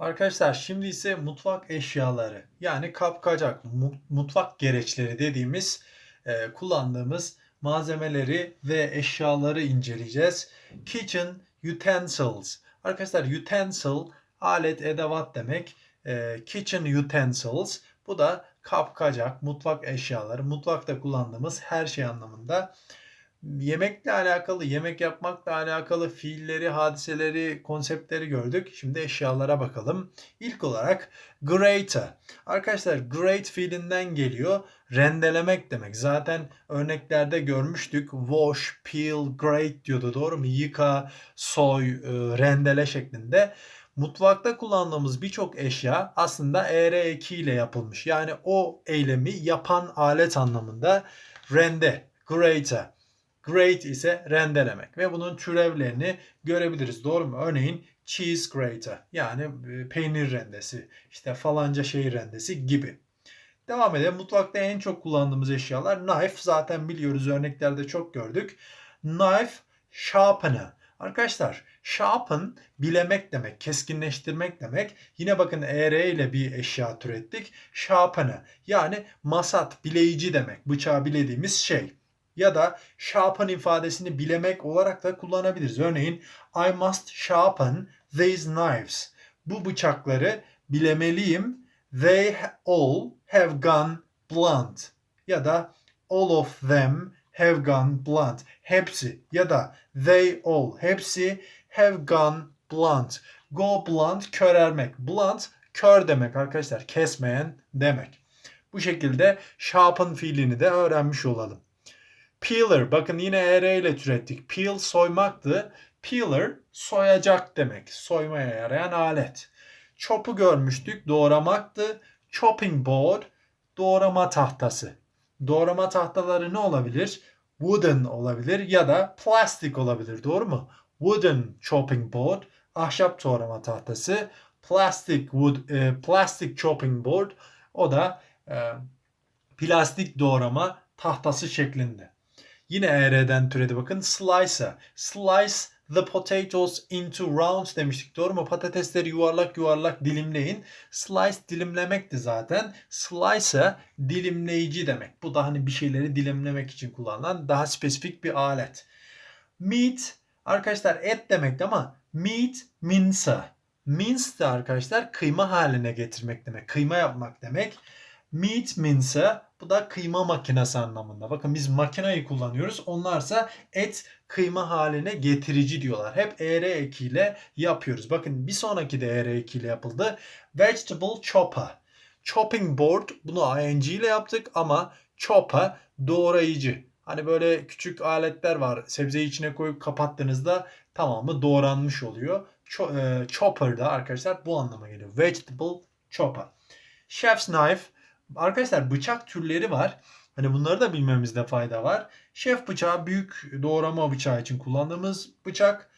Arkadaşlar şimdi ise mutfak eşyaları yani kapkacak, mu- mutfak gereçleri dediğimiz e, kullandığımız malzemeleri ve eşyaları inceleyeceğiz. Kitchen utensils. Arkadaşlar utensil alet, edevat demek. E, kitchen utensils bu da kapkacak, mutfak eşyaları, mutfakta kullandığımız her şey anlamında. Yemekle alakalı, yemek yapmakla alakalı fiilleri, hadiseleri, konseptleri gördük. Şimdi eşyalara bakalım. İlk olarak grater. Arkadaşlar grate fiilinden geliyor. Rendelemek demek. Zaten örneklerde görmüştük. Wash, peel, grate diyordu doğru mu? Yıka, soy, e, rendele şeklinde. Mutfakta kullandığımız birçok eşya aslında ER eki ile yapılmış. Yani o eylemi yapan alet anlamında rende, grater. Grate ise rendelemek ve bunun türevlerini görebiliriz. Doğru mu? Örneğin cheese grater yani e, peynir rendesi, işte falanca şey rendesi gibi. Devam edelim. Mutfakta en çok kullandığımız eşyalar knife. Zaten biliyoruz örneklerde çok gördük. Knife, sharpener. Arkadaşlar sharpen bilemek demek, keskinleştirmek demek. Yine bakın ER ile bir eşya türettik. Sharpener yani masat, bileyici demek. Bıçağı bilediğimiz şey ya da sharpen ifadesini bilemek olarak da kullanabiliriz. Örneğin I must sharpen these knives. Bu bıçakları bilemeliyim. They all have gone blunt. Ya da all of them have gone blunt. Hepsi ya da they all hepsi have gone blunt. Go blunt körermek. Blunt kör demek arkadaşlar. Kesmeyen demek. Bu şekilde sharpen fiilini de öğrenmiş olalım. Peeler. Bakın yine ER ile türettik. Peel soymaktı. Peeler soyacak demek. Soymaya yarayan alet. Chop'u görmüştük. Doğramaktı. Chopping board doğrama tahtası. Doğrama tahtaları ne olabilir? Wooden olabilir ya da plastik olabilir. Doğru mu? Wooden chopping board ahşap doğrama tahtası. Plastic wood e, plastic chopping board o da e, plastik doğrama tahtası şeklinde. Yine ER'den türedi bakın. Slicer. Slice the potatoes into rounds demiştik. Doğru mu? Patatesleri yuvarlak yuvarlak dilimleyin. Slice dilimlemekti zaten. Slicer dilimleyici demek. Bu da hani bir şeyleri dilimlemek için kullanılan daha spesifik bir alet. Meat arkadaşlar et demekti ama meat mincer. Mince de arkadaşlar kıyma haline getirmek demek. Kıyma yapmak demek. Meat mincer bu da kıyma makinesi anlamında. Bakın biz makineyi kullanıyoruz. Onlarsa et kıyma haline getirici diyorlar. Hep ER ekiyle yapıyoruz. Bakın bir sonraki de ER ekiyle yapıldı. Vegetable chopper. Chopping board bunu ing ile yaptık ama chopper doğrayıcı. Hani böyle küçük aletler var. Sebzeyi içine koyup kapattığınızda tamamı doğranmış oluyor. E, chopper da arkadaşlar bu anlama geliyor. Vegetable chopper. Chef's knife Arkadaşlar bıçak türleri var. Hani bunları da bilmemizde fayda var. Şef bıçağı büyük doğrama bıçağı için kullandığımız bıçak.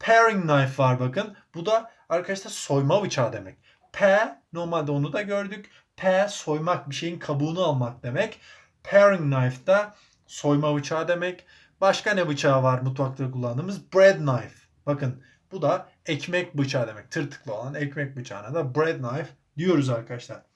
Paring knife var bakın. Bu da arkadaşlar soyma bıçağı demek. P normalde onu da gördük. P soymak bir şeyin kabuğunu almak demek. Paring knife da soyma bıçağı demek. Başka ne bıçağı var mutfakta kullandığımız? Bread knife. Bakın bu da ekmek bıçağı demek. Tırtıklı olan ekmek bıçağına da bread knife diyoruz arkadaşlar.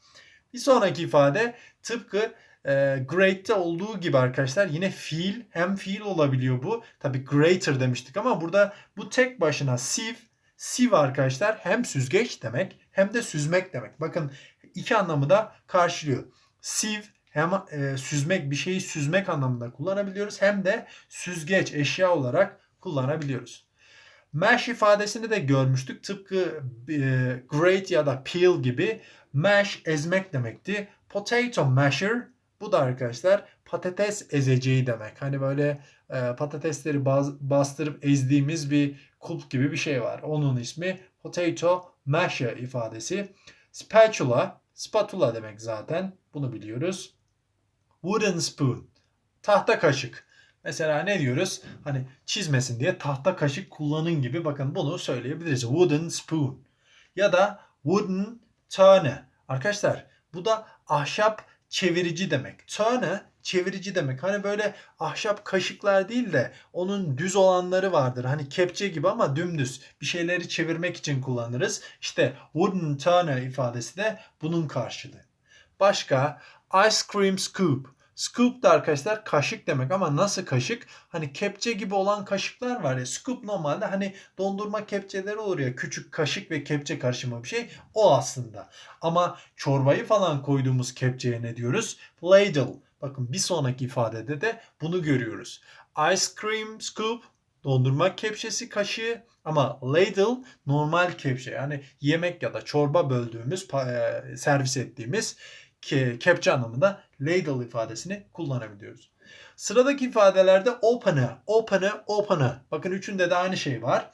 Bir sonraki ifade tıpkı e, great'te olduğu gibi arkadaşlar yine fiil hem fiil olabiliyor bu. Tabi greater demiştik ama burada bu tek başına sieve sieve arkadaşlar hem süzgeç demek hem de süzmek demek. Bakın iki anlamı da karşılıyor. Sieve hem e, süzmek bir şeyi süzmek anlamında kullanabiliyoruz hem de süzgeç eşya olarak kullanabiliyoruz. Mash ifadesini de görmüştük. Tıpkı e, grate ya da peel gibi mash ezmek demekti. Potato masher bu da arkadaşlar patates ezeceği demek. Hani böyle e, patatesleri baz, bastırıp ezdiğimiz bir kulp gibi bir şey var. Onun ismi potato masher ifadesi. Spatula, spatula demek zaten. Bunu biliyoruz. Wooden spoon, tahta kaşık. Mesela ne diyoruz? Hani çizmesin diye tahta kaşık kullanın gibi bakın bunu söyleyebiliriz. Wooden spoon. Ya da wooden turner. Arkadaşlar bu da ahşap çevirici demek. Turner çevirici demek. Hani böyle ahşap kaşıklar değil de onun düz olanları vardır. Hani kepçe gibi ama dümdüz. Bir şeyleri çevirmek için kullanırız. İşte wooden turner ifadesi de bunun karşılığı. Başka ice cream scoop. Scoop da arkadaşlar kaşık demek ama nasıl kaşık? Hani kepçe gibi olan kaşıklar var ya. Scoop normalde hani dondurma kepçeleri olur ya. Küçük kaşık ve kepçe karışımı bir şey. O aslında. Ama çorbayı falan koyduğumuz kepçeye ne diyoruz? Ladle. Bakın bir sonraki ifadede de bunu görüyoruz. Ice cream scoop dondurma kepçesi kaşığı ama ladle normal kepçe yani yemek ya da çorba böldüğümüz servis ettiğimiz kepçe anlamında ladle ifadesini kullanabiliyoruz. Sıradaki ifadelerde open'ı, open'ı, open'ı. Bakın üçünde de aynı şey var.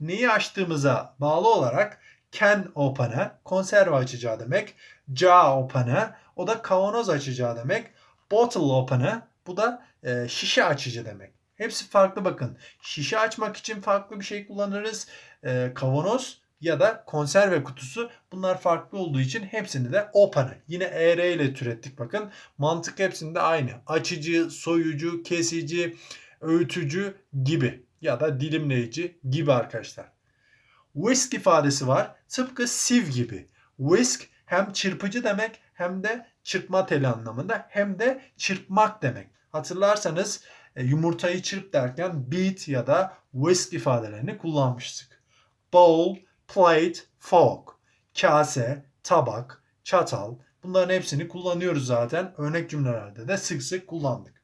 Neyi açtığımıza bağlı olarak can open'ı, konserve açacağı demek. Jar open'ı, o da kavanoz açacağı demek. Bottle open'ı, bu da e, şişe açıcı demek. Hepsi farklı bakın. Şişe açmak için farklı bir şey kullanırız. E, kavanoz ya da konserve kutusu bunlar farklı olduğu için hepsini de open'ı yine ER ile türettik bakın. Mantık hepsinde aynı. Açıcı, soyucu, kesici, öğütücü gibi ya da dilimleyici gibi arkadaşlar. Whisk ifadesi var. Tıpkı sieve gibi. Whisk hem çırpıcı demek hem de çırpma teli anlamında hem de çırpmak demek. Hatırlarsanız e, yumurtayı çırp derken beat ya da whisk ifadelerini kullanmıştık. Bowl, plate, fork, kase, tabak, çatal bunların hepsini kullanıyoruz zaten. Örnek cümlelerde de sık sık kullandık.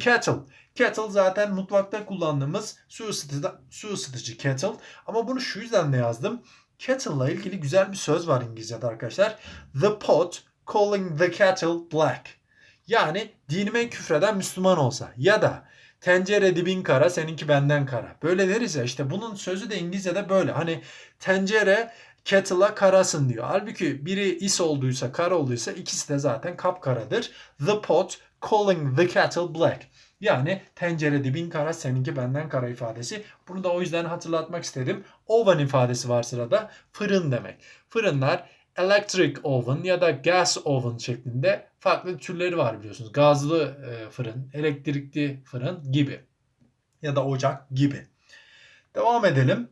Kettle. Kettle zaten mutfakta kullandığımız su, ısıtıcı, su ısıtıcı kettle. Ama bunu şu yüzden de yazdım. Kettle ile ilgili güzel bir söz var İngilizce'de arkadaşlar. The pot calling the kettle black. Yani dinime küfreden Müslüman olsa ya da Tencere dibin kara, seninki benden kara. Böyle deriz ya işte bunun sözü de İngilizce'de böyle. Hani tencere kettle'a karasın diyor. Halbuki biri is olduysa, kara olduysa ikisi de zaten kapkaradır. The pot calling the kettle black. Yani tencere dibin kara, seninki benden kara ifadesi. Bunu da o yüzden hatırlatmak istedim. Oven ifadesi var sırada. Fırın demek. Fırınlar electric oven ya da gas oven şeklinde farklı türleri var biliyorsunuz. Gazlı e, fırın, elektrikli fırın gibi ya da ocak gibi. Devam edelim.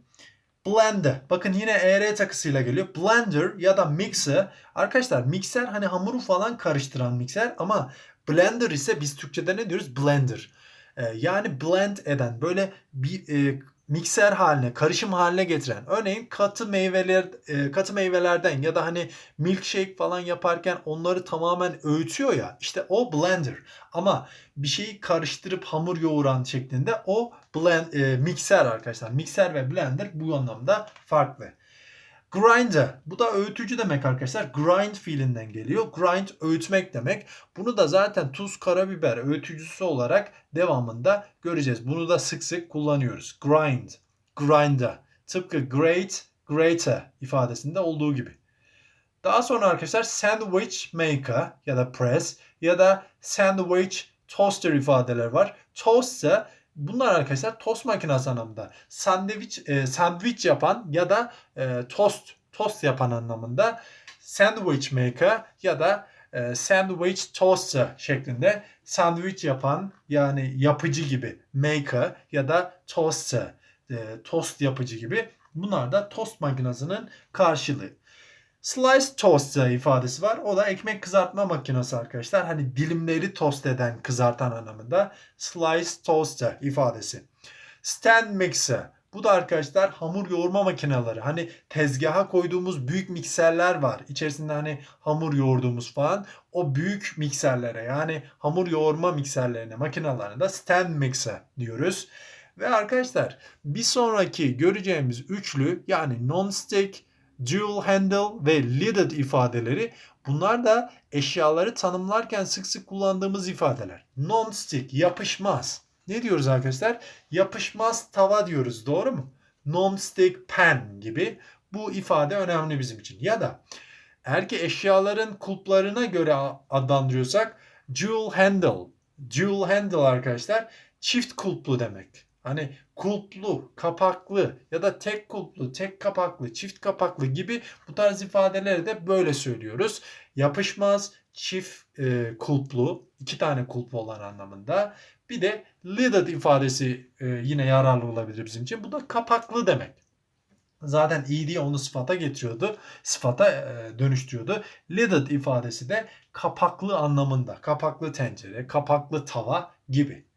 Blender. Bakın yine ER takısıyla geliyor. Blender ya da mixer. Arkadaşlar mikser hani hamuru falan karıştıran mikser ama blender ise biz Türkçe'de ne diyoruz? Blender. Ee, yani blend eden böyle bir e, mikser haline, karışım haline getiren. Örneğin katı meyveler e, katı meyvelerden ya da hani milkshake falan yaparken onları tamamen öğütüyor ya. İşte o blender. Ama bir şeyi karıştırıp hamur yoğuran şeklinde o blend e, mikser arkadaşlar. Mikser ve blender bu anlamda farklı. Grinder. Bu da öğütücü demek arkadaşlar. Grind fiilinden geliyor. Grind öğütmek demek. Bunu da zaten tuz, karabiber öğütücüsü olarak devamında göreceğiz. Bunu da sık sık kullanıyoruz. Grind. Grinder. Tıpkı great, greater ifadesinde olduğu gibi. Daha sonra arkadaşlar sandwich maker ya da press ya da sandwich toaster ifadeler var. Toaster Bunlar arkadaşlar tost makinesi anlamında. Sandviç e, sandviç yapan ya da e, tost tost yapan anlamında sandwich maker ya da e, sandwich toaster şeklinde sandviç yapan yani yapıcı gibi maker ya da toaster e, tost yapıcı gibi bunlar da tost makinesinin karşılığı. Slice toaster ifadesi var. O da ekmek kızartma makinesi arkadaşlar. Hani dilimleri tost eden, kızartan anlamında. Slice toaster ifadesi. Stand mixer. Bu da arkadaşlar hamur yoğurma makineleri. Hani tezgaha koyduğumuz büyük mikserler var. İçerisinde hani hamur yoğurduğumuz falan. O büyük mikserlere yani hamur yoğurma mikserlerine, makinelerine de stand mixer diyoruz. Ve arkadaşlar bir sonraki göreceğimiz üçlü yani non-stick, dual handle ve lidded ifadeleri bunlar da eşyaları tanımlarken sık sık kullandığımız ifadeler. Non-stick yapışmaz. Ne diyoruz arkadaşlar? Yapışmaz tava diyoruz doğru mu? Non-stick pan gibi bu ifade önemli bizim için. Ya da eğer ki eşyaların kulplarına göre adlandırıyorsak dual handle. Dual handle arkadaşlar çift kulplu demek. Hani kulplu, kapaklı ya da tek kulplu, tek kapaklı, çift kapaklı gibi bu tarz ifadeleri de böyle söylüyoruz. Yapışmaz, çift e, kulplu, iki tane kulplu olan anlamında. Bir de lidded ifadesi e, yine yararlı olabilir bizim için. Bu da kapaklı demek. Zaten diye onu sıfata getiriyordu. Sıfata e, dönüştürüyordu. Lidded ifadesi de kapaklı anlamında. Kapaklı tencere, kapaklı tava gibi.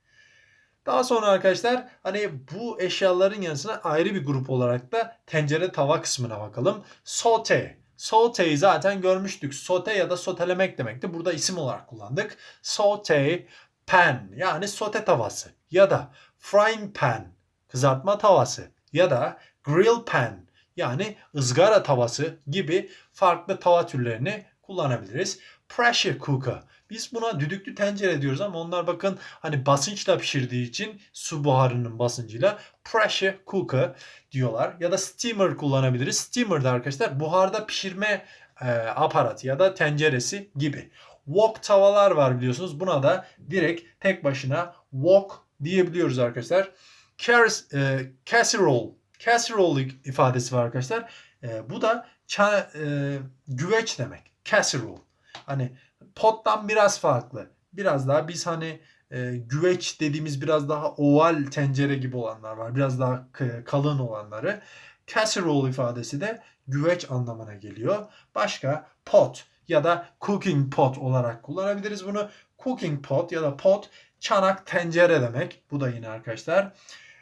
Daha sonra arkadaşlar hani bu eşyaların yanısına ayrı bir grup olarak da tencere tava kısmına bakalım. Saute. Saute'yi zaten görmüştük. Sote ya da sotelemek demekti. Burada isim olarak kullandık. Saute pan yani sote tavası ya da frying pan kızartma tavası ya da grill pan yani ızgara tavası gibi farklı tava türlerini kullanabiliriz. Pressure cooker. Biz buna düdüklü tencere diyoruz ama onlar bakın hani basınçla pişirdiği için su buharının basıncıyla pressure cooker diyorlar. Ya da steamer kullanabiliriz. Steamer da arkadaşlar buharda pişirme e, aparatı ya da tenceresi gibi. Wok tavalar var biliyorsunuz. Buna da direkt tek başına wok diyebiliyoruz arkadaşlar. Cas e, casserole. Casserole ifadesi var arkadaşlar. E, bu da e, güveç demek. Casserole. Hani pottan biraz farklı. Biraz daha biz hani e, güveç dediğimiz biraz daha oval tencere gibi olanlar var. Biraz daha kalın olanları. Casserole ifadesi de güveç anlamına geliyor. Başka pot ya da cooking pot olarak kullanabiliriz bunu. Cooking pot ya da pot çanak tencere demek. Bu da yine arkadaşlar.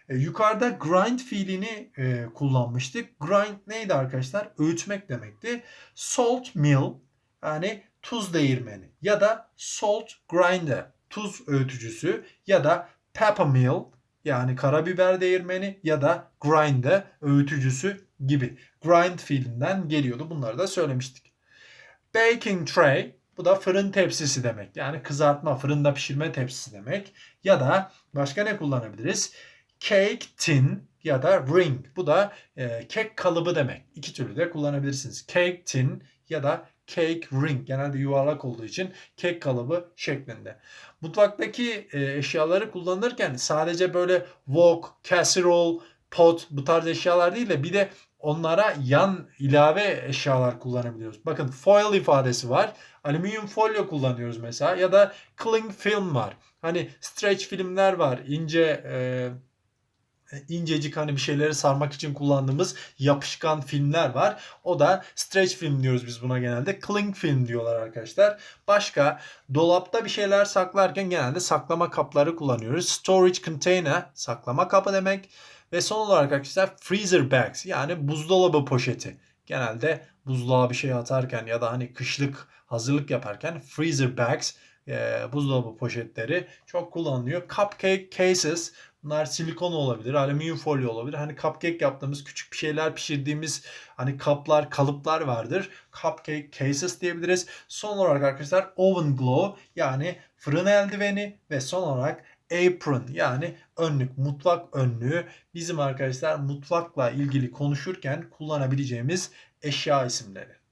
E, yukarıda grind fiilini e, kullanmıştık. Grind neydi arkadaşlar? Öğütmek demekti. Salt mill yani tuz değirmeni ya da salt grinder tuz öğütücüsü ya da pepper mill yani karabiber değirmeni ya da grinder öğütücüsü gibi. Grind fiilinden geliyordu. Bunları da söylemiştik. Baking tray bu da fırın tepsisi demek. Yani kızartma, fırında pişirme tepsisi demek. Ya da başka ne kullanabiliriz? Cake tin ya da ring. Bu da e, kek kalıbı demek. İki türlü de kullanabilirsiniz. Cake tin ya da cake ring. Genelde yuvarlak olduğu için kek kalıbı şeklinde. Mutfaktaki e, eşyaları kullanırken sadece böyle wok, casserole, pot bu tarz eşyalar değil de bir de onlara yan ilave eşyalar kullanabiliyoruz. Bakın foil ifadesi var. Alüminyum folyo kullanıyoruz mesela ya da cling film var. Hani stretch filmler var. İnce e, incecik hani bir şeyleri sarmak için kullandığımız yapışkan filmler var. O da stretch film diyoruz biz buna genelde. Cling film diyorlar arkadaşlar. Başka dolapta bir şeyler saklarken genelde saklama kapları kullanıyoruz. Storage container saklama kapı demek. Ve son olarak arkadaşlar freezer bags yani buzdolabı poşeti. Genelde buzluğa bir şey atarken ya da hani kışlık hazırlık yaparken freezer bags e, buzdolabı poşetleri çok kullanılıyor. Cupcake cases Bunlar silikon olabilir, alüminyum folyo olabilir. Hani cupcake yaptığımız, küçük bir şeyler pişirdiğimiz hani kaplar, kalıplar vardır. Cupcake cases diyebiliriz. Son olarak arkadaşlar oven glove yani fırın eldiveni ve son olarak apron yani önlük, mutfak önlüğü bizim arkadaşlar mutfakla ilgili konuşurken kullanabileceğimiz eşya isimleri.